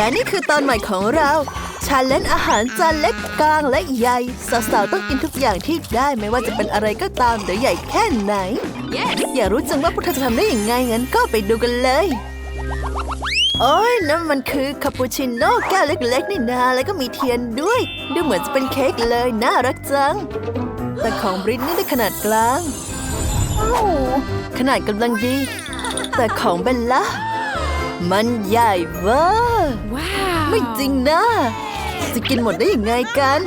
และนี่คือตอนใหม่ของเราชาเลนอาหารจานเล็กกลางและใหญ่สาวๆต้องกินทุกอย่างที่ได้ไม่ว่าจะเป็นอะไรก็ตามเดี๋ยวใหญ่แค่ไหน Yes. อยากรู้จังว่าพวกเธอจะทำได้อย่างไงงั้นก็ไปดูกันเลย โอ้ยนั่นมันคือคาปูชิโน่แก้วเล็กๆนี่นาแล้วก็มีเทียนด้วย ดูเหมือนจะเป็นเค้กเลยน่ารักจัง แต่ของบริตนี่ได้ขนาดกลางขนาดกำลังดี แต่ของเบลล่า มันใหญ่เวอร์ Wow. ไม่จริงนะ จะกินหมดได้ยังไงกัน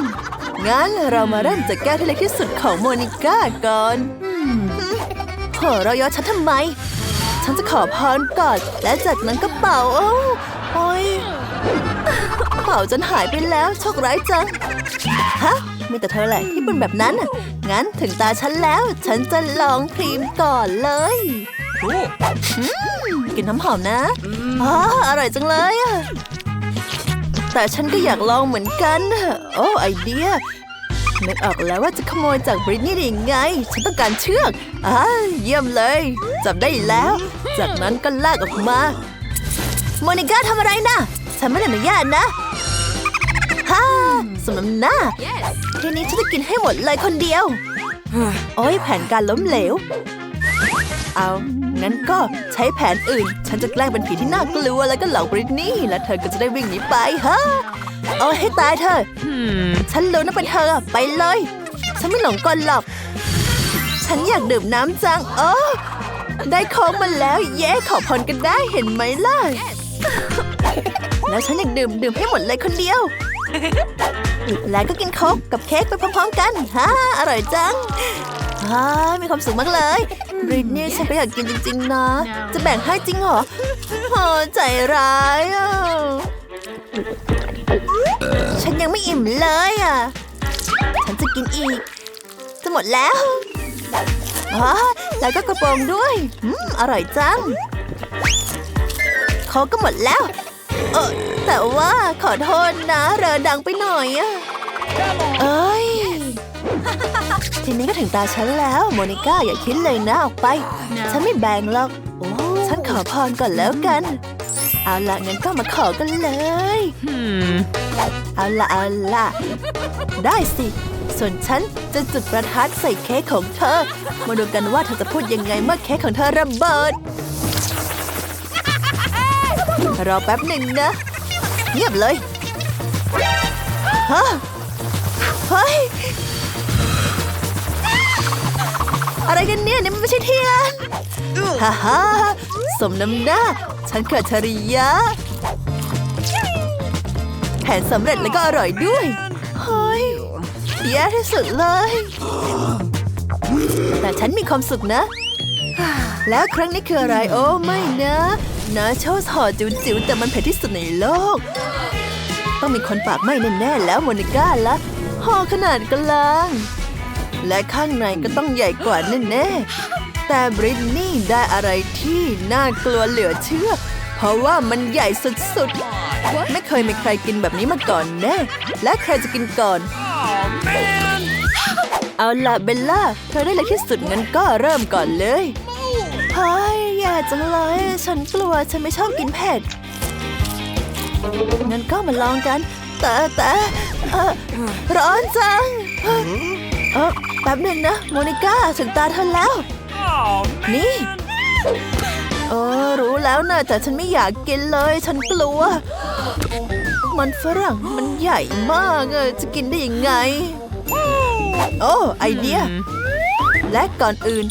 งั้นเรามาเริ่มจากแก้วที่เล็กที่สุดของโมนิก้าก่อนโหเราย้อนฉันทำไม ฉันจะขอพรก่อน และจากนั้นก็เป่าโอ้โอ้ยเป่าจนหายไปแล้วโชคร้ายจัง ฮะ มีแต่เธอแหละที่เป็นแบบนั้นน่ะงั้นถึงตาฉันแล้ว ฉันจะลองครีมก่อนเลย Cool. กลินน้ำหอมนะอ๋ออร่อยจังเลยอะแต่ฉันก็อยากลองเหมือนกันน่ะโอ้ไอเดียนึกออกแล้วว่าจะขโมยจากบริตนี่ได้ยังไง ฉันต้องการเชือกอ่าเยี่ยมเลย จับได้แล้ว จากนั้นก็ลากออกมา โมนิก้าทำอะไรนะฉันไม่ได้อนุญาตนะฮ่าสมน้ำหน้า Yes. ทีนี้ฉันจะกินให้หมดเลยคนเดียว โอ้ยแผนการล้มเหลว เอา งั้นก็ใช้แผนอื่น ฉันจะแกล้งเป็นผีที่น่ากลัวแล้วก็หลอกบริตนี่ แล้วเธอก็จะได้วิ่งหนีไปฮะโอ้ยให้ตายเธอ ฉันรู้นะเป็นเธอ ไปเลย ฉันไม่หลงกลหรอก ฉันอยากดื่มน้ำจังโอ้ได้โค้งมาแล้ว เย้ขอพรกันได้เห็นไหมล่ะ แล้วฉันอยากดื่มดื่มให้หมดเลยคนเดียว แล้วก็กินโค้กกับเค้กไปพร้อมๆกันฮ่าอร่อยจัง ฮ่ามีความสุขมากเลยบริตนี่ฉันก็อยากกินจริง ๆ นะ จะแบ่งให้จริงเหรอโอ้ใจร้ายอะฉันยังไม่อิ่มเลยอะ ฉันจะกินอีกจะหมดแล้วอ๋อแล้วก็กระโปรงด้วยอืมอร่อยจังเขาก็หมดแล้ว เออแต่ว่าขอโทษนะ เรอดังไปหน่อยอะเอ้ย ทีนี้ก็ถึงตาฉันแล้ว โมนิก้าอย่าคิดเลยนะออกไป ฉันไม่แบ่งหรอกโอ้ฉันขอพรก่อนแล้วกัน เอาละงั้นก็มาขอกันเลย Hmm. เอาละเอาละได้สิ ส่วนฉันจะจุดประทัดใส่เค้กของเธอ มาดูกันว่าเธอจะพูดยังไงเมื่อเค้กของเธอระเบิด รอแป๊บหนึ่งนะ เงียบเลยฮะเฮ้ย อะไรกันเนี่ยนี่มันไม่ใช่เทียนฮ่าฮ่าสมน้ำหน้า ฉันเกิดชริยะแผนสำเร็จแล้วก็อร่อยด้วยเฮ้ยแย่ที่สุดเลย แต่ฉันมีความสุขนะ แล้วครั้งนี้คืออะไรโอ้ไม่นะนาโชสห่อจิ๋วๆแต่มันเผ็ดที่สุดในโลก ต้องมีคนปากไม่แน่ๆแล้วโมนิก้าละห่อขนาดกลาง และข้างในก็ต้องใหญ่กว่าแน่ๆ แต่บริตนี่ได้อะไรที่น่ากลัวเหลือเชื่อ เพราะว่ามันใหญ่สุดๆ ไม่เคยมีใครกินแบบนี้มาก่อนแน่ และใครจะกินก่อน Oh man. เอาล่ะเบลล่า เธอได้เล็กที่สุดงั้นก็เริ่มก่อนเลยเฮ้ยแย่จังเลย ฉันกลัวฉันไม่ชอบกินเผ็ด งั้นก็มาลองกัน แต่แต่เออร้อนจัง เออแป๊บหนึ่งนะ โมนิก้าถึงตาเธอแล้ว Oh นี่เออรู้แล้วนะแต่ฉันไม่อยากกินเลย ฉันกลัว มันฝรั่งมันใหญ่มากอะจะกินได้ยังไง โอ้ไอเดีย และก่อนอื่น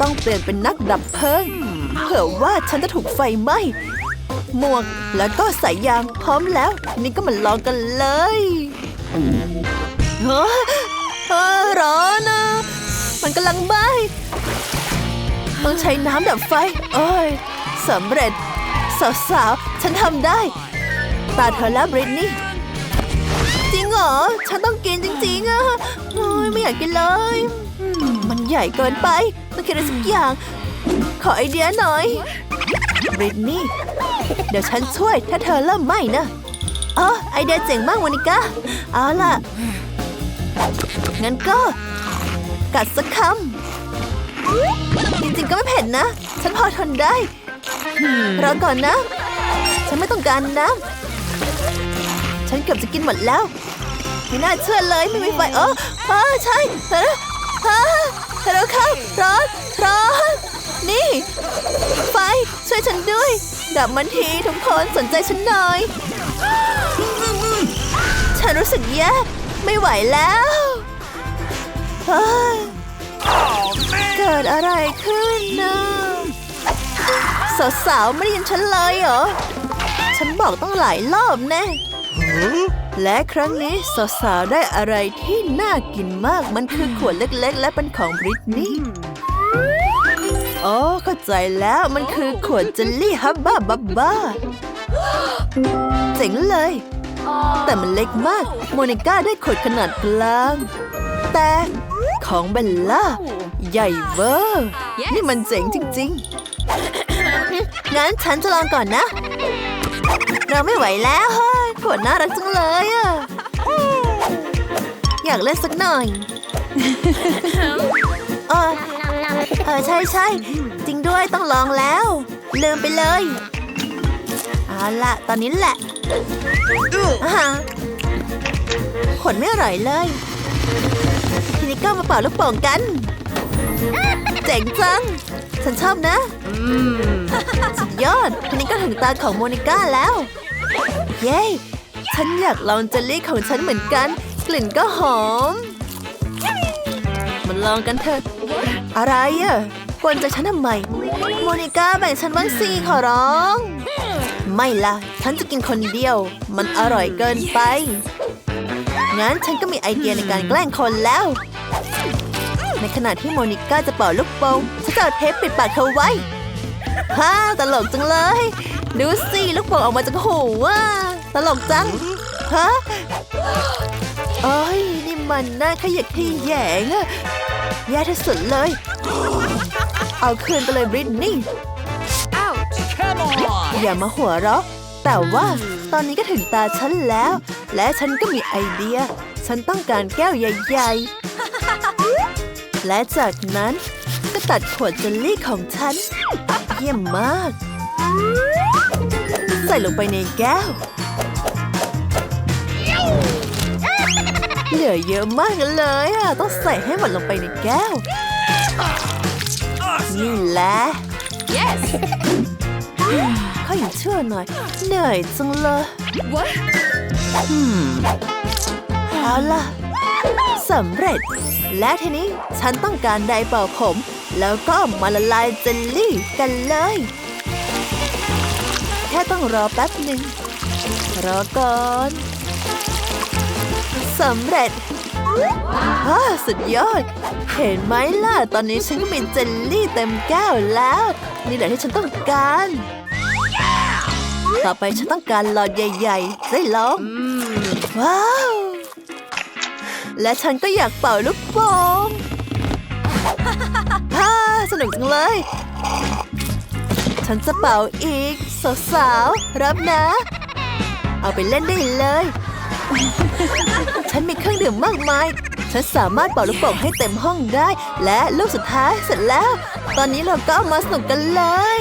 ต้องเปลี่ยนเป็นนักดับเพลิงเผื่อว่าฉันจะถูกไฟไหม้หมวกแล้วก็สายยางพร้อมแล้วทีนี้ก็มาลองกันเลย เฮ้ยเฮ้ยร้อนนะมันกำลังไหม้ต้องใช้น้ำดับไฟโอ้ยสำเร็จ สาวๆ ฉันทำได้ ตาเธอแล้วบริตนี่ จริงเหรอ ฉันต้องกินจริงๆอะโอ้ยไม่อยากกินเลยมมันใหญ่เกินไปต้องกินอะไรสักอย่าง ขอไอเดียหน่อยบริตนี่ เดี๋ยวฉันช่วยถ้าเธอเริ่มไหม้นะอ๋อไอเดียเจ๋งมากวานิก้าเอาล่ะ งั้นก็ กัดสักคำจริงๆก็ไม่เผ็ดนะ ฉันพอทนได้รอก่อนนะ ฉันไม่ต้องการน้ำเกือบจะกินหมดแล้ว ไม่น่าเชื่อเลยไม่มีไฟเออเออใช่เธอฮะเธอแล้วครับร้อนร้อนนี่ ไฟช่วยฉันด้วย ดับมันทีทุกคนสนใจฉันหน่อย ฉันรู้สึกแย่ไม่ไหวแล้ว เฮ้ย Oh, man. เกิดอะไรขึ้นนะสาวๆไม่ได้ยินฉันเลยเหรอ ฉันบอกต้องหลายรอบแน่และครั้งนี้สาวๆได้อะไรที่น่ากินมากมันคือขวดเล็กๆ และเป็นของบริตนี่อ๋อเข้าใจแล้วมันคือขวดเจลลี่ฮับบ้าบับบ้าเจ๋งเลย แต่มันเล็กมาก โมนิก้าได้ขวดขนาดกลาง แต่ ของเบลล่า ใหญ่เวอร์ Yes นี่มันเจ๋งจริง ๆ งั้นฉันจะลองก่อนนะ เราไม่ไหวแล้วเฮ้ยขวดน่ารักจังเลยอะอยากเล่นสักหน่อยเออเออใช่ใช่จริงด้วยต้องลองแล้ว ลืมไปเลยเอาละตอนนี้แหละอ่าฮะขนไม่อร่อยเลย ทีนี้ก็มาเป่าลูกโป่งกัน เจ๋งจัง ฉันชอบนะสุดยอดทีนี้ก็ถึงตาของโมนิก้าแล้ว เย้ ฉันอยากลองเจลลี่ของฉันเหมือนกัน กลิ่นก็หอม มันลองกันเถอะ อะไรอะกวนใจฉันทำไม โมนิก้าแบ่งฉันบ้างสิขอร้อง ไม่ละฉันจะกินคนเดียว มันอร่อยเกินไป งั้นฉันก็มีไอเดียในการแกล้งคนแล้ว ในขณะที่โมนิก้าจะเป่าลูกโป่งฉันจะเอาเทปปิดปากเธอไว้ฮ่าตลกจังเลย ดูสิลูกโป่งออกมาจากหูว่าตลกจังฮะโอ้ยนี่มันน่าขยักขยแยงอะแย่ที่สุดเลย เอาคืนไปเลยบริตนี่ Ouch. Come on. อย่ามาหัวเราะแต่ว่าตอนนี้ก็ถึงตาฉันแล้ว และฉันก็มีไอเดีย ฉันต้องการแก้วใหญ่ๆ และจากนั้นก็ตัดขวดเจลลี่ของฉัน เยี่ยมมาก ใส่ลงไปในแก้ว เหลือเยอะมากเลยอะ ต้องใส่ให้หมดลงไปในแก้ว นี่แหละ Yes. ข้ายังเชื่อหน่อย เหนื่อยจังเลย What? เอาล่ะสำเร็จ และทีนี้ฉันต้องการไดเป่าผม แล้วก็มาละลายเจลลี่กันเลย แค่ต้องรอแป๊บหนึ่ง รอก่อนสำเร็จว้าสุดยอด เห็นไหมล่ะ ตอนนี้ฉันก็มีเจลลี่เต็มแก้วแล้ว นี่แหละที่ฉันต้องการ ต่อไปฉันต้องการหลอดใหญ่ๆได้ลองว้าว และฉันก็อยากเป่าลูกโป่งฮ่าสนุกจังเลย ฉันจะเป่าอีก สาวๆรับนะ เอาไปเล่นได้เลย ฉันมีเครื่องดื่มมากมาย ฉันสามารถเป่าลูกโป่งให้เต็มห้องได้ และลูกสุดท้ายเสร็จแล้ว ตอนนี้เราก็มาสนุกกันเลย